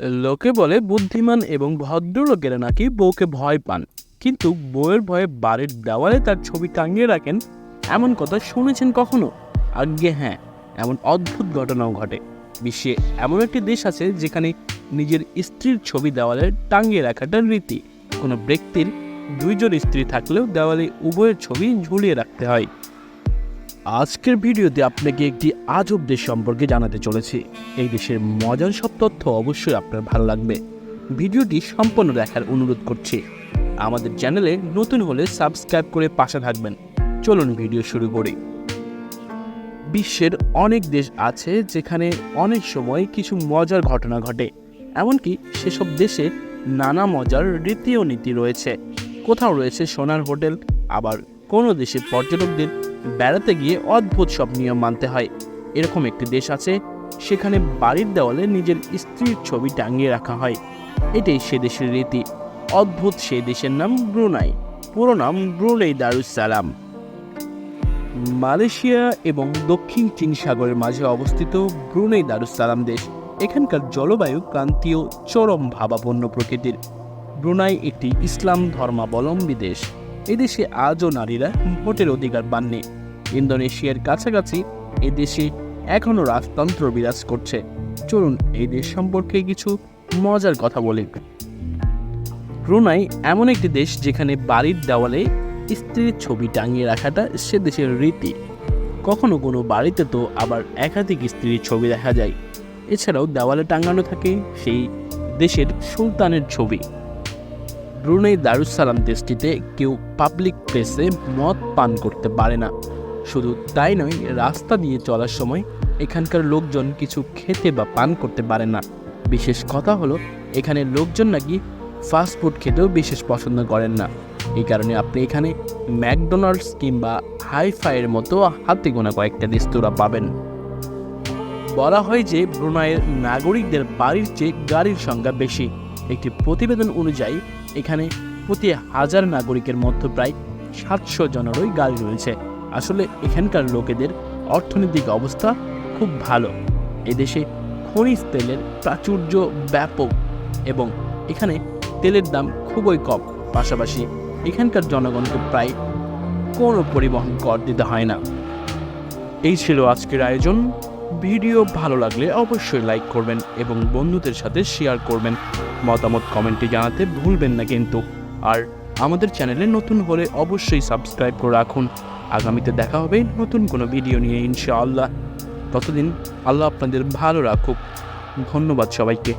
লোকে বলে বুদ্ধিমান এবং ভদ্রলোকেরা নাকি বউকে ভয় পান। কিন্তু বউয়ের ভয়ে বাড়ির দেওয়ালে তার ছবি টাঙিয়ে রাখেন, এমন কথা শুনেছেন কখনো? আজ্ঞে হ্যাঁ এমন অদ্ভুত ঘটনাও ঘটে। বিশ্বে এমন একটি দেশ আছে যেখানে নিজের স্ত্রীর ছবি দেওয়ালে টাঙিয়ে রাখাটা রীতি। কোনো ব্যক্তির দুইজন স্ত্রী থাকলেও দেওয়ালে উভয়ের ছবি ঝুলিয়ে রাখতে হয়। আজকের ভিডিওতে আপনাকে একটি আজব দেশ সম্পর্কে জানাতে চলেছি। এই দেশের মজার সব তথ্য অবশ্যই আপনার ভালো লাগবে। ভিডিওটি সম্পূর্ণ দেখার অনুরোধ করছি। আমাদের চ্যানেলে নতুন হলে সাবস্ক্রাইব করে পাশে থাকবেন। চলুন ভিডিও শুরু করি। বিশ্বের অনেক দেশ আছে যেখানে অনেক সময় কিছু মজার ঘটনা ঘটে। এমনকি সেসব দেশে নানা মজার রীতি ও নীতি রয়েছে। কোথাও রয়েছে সোনার হোটেল, আবার কোনো দেশে পর্যটকদের বেড়াতে গিয়ে অদ্ভুত সব নিয়ম মানতে হয়। এরকম একটি দেশ আছে, সেখানে বাড়ির দেওয়ালে নিজের স্ত্রীর ছবি টাঙিয়ে রাখা হয়। এটাই সে দেশের রীতি। অদ্ভুত সেই দেশের নাম ব্রুনাই। পুরো নাম ব্রুনেই দারুসালাম। মালয়েশিয়া এবং দক্ষিণ চীন সাগরের মাঝে অবস্থিত ব্রুনেই দারুসালাম দেশ। এখানকার জলবায়ু ক্রান্তীয় চরম ভাবাপন্ন প্রকৃতির। ব্রুনাই একটি ইসলাম ধর্মাবলম্বী দেশ। এদেশে আজও নারীরা ভোটের অধিকার পাননি। ইন্দোনেশিয়ার কাছাকাছি এদেশে এখনও রাজতন্ত্র বিরাজ করছে। চলুন এই দেশ সম্পর্কে কিছু মজার কথা বলি। ব্রুনাই এমন একটি দেশ যেখানে বাড়ির দেওয়ালে স্ত্রীর ছবি টাঙিয়ে রাখাটা সে দেশের রীতি। কখনো কোনো বাড়িতে তো আবার একাধিক স্ত্রীর ছবি দেখা যায়। এছাড়াও দেওয়ালে টাঙানো থাকে সেই দেশের সুলতানের ছবি। ব্রুনেই দারুসালাম দেশটিতে কেউ পাবলিক প্লেসে মদ পান করতে পারে না। শুধু তাই নয়, রাস্তা দিয়ে চলার সময় এখানকার লোকজন কিছু খেতে বা পান করতে পারে না। বিশেষ কথা হলো, এখানে লোকজন নাকি ফাস্ট ফুড খেতেও বিশেষ পছন্দ করেন না। এই কারণে আপনি এখানে ম্যাকডোনাল্ডস কিংবা হাই হাইফাইয়ের মতো হাতে গোনা কয়েকটা রেস্তোরাঁ পাবেন। বলা হয় যে, ব্রুনাইয়ের নাগরিকদের বাড়ির চেয়ে গাড়ির সংখ্যা বেশি। একটি প্রতিবেদন অনুযায়ী, এখানে প্রতি হাজার নাগরিকের মধ্যে প্রায় সাতশো জনেরই গাড়ি রয়েছে। আসলে এখানকার লোকেদের অর্থনৈতিক অবস্থা খুব ভালো। এদেশে খনিজ তেলের প্রাচুর্য ব্যাপক এবং এখানে তেলের দাম খুবই কম। পাশাপাশি এখানকার জনগণকে প্রায় কোনো পরিবহন কর দিতে হয় না। এই ছিল আজকের আয়োজন। ভিডিও ভালো লাগলে অবশ্যই লাইক করবেন এবং বন্ধুদের সাথে শেয়ার করবেন। মতামত কমেন্টে জানাতে ভুলবেন না কিন্তু। আর আমাদের চ্যানেলে নতুন হলে অবশ্যই সাবস্ক্রাইব করে রাখুন। আগামীতে দেখা হবে নতুন কোনো ভিডিও নিয়ে, ইনশাআল্লাহ। ততদিন আল্লাহ আপনাদের ভালো রাখুক। ধন্যবাদ সবাইকে।